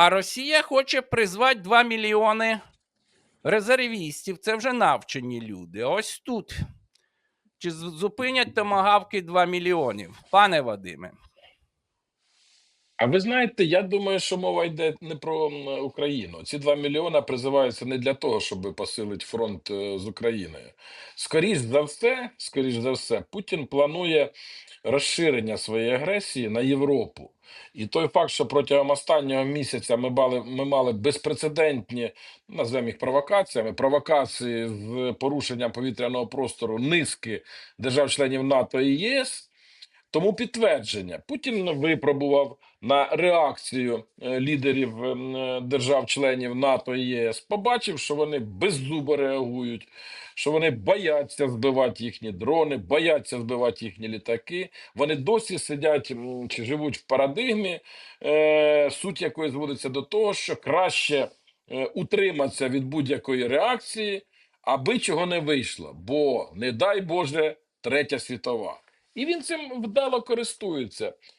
А Росія хоче призвати 2 мільйони резервістів. Це вже навчені люди. Ось тут. Чи зупинять томагавки 2 мільйонів? Пане Вадиме. А ви знаєте, я думаю, що мова йде не про Україну. Ці 2 мільйона призиваються не для того, щоб посилити фронт е, з Україною. Скоріш за все, скоріш за все, Путін планує розширення своєї агресії на Європу. І той факт, що протягом останнього місяця ми мали, ми мали безпрецедентні, назвемо їх провокаціями, провокації з порушенням повітряного простору низки держав-членів НАТО і ЄС. Тому підтвердження Путін випробував на реакцію е, лідерів ем, е, держав-членів НАТО і ЄС. Побачив, що вони беззубо реагують, що вони бояться збивати їхні дрони, бояться збивати їхні літаки. Вони досі сидять чи живуть в парадигмі, е, суть якої зводиться до того, що краще е, утриматися від будь-якої реакції, аби чого не вийшло. Бо, не дай Боже, третя світова. І він цим вдало користується.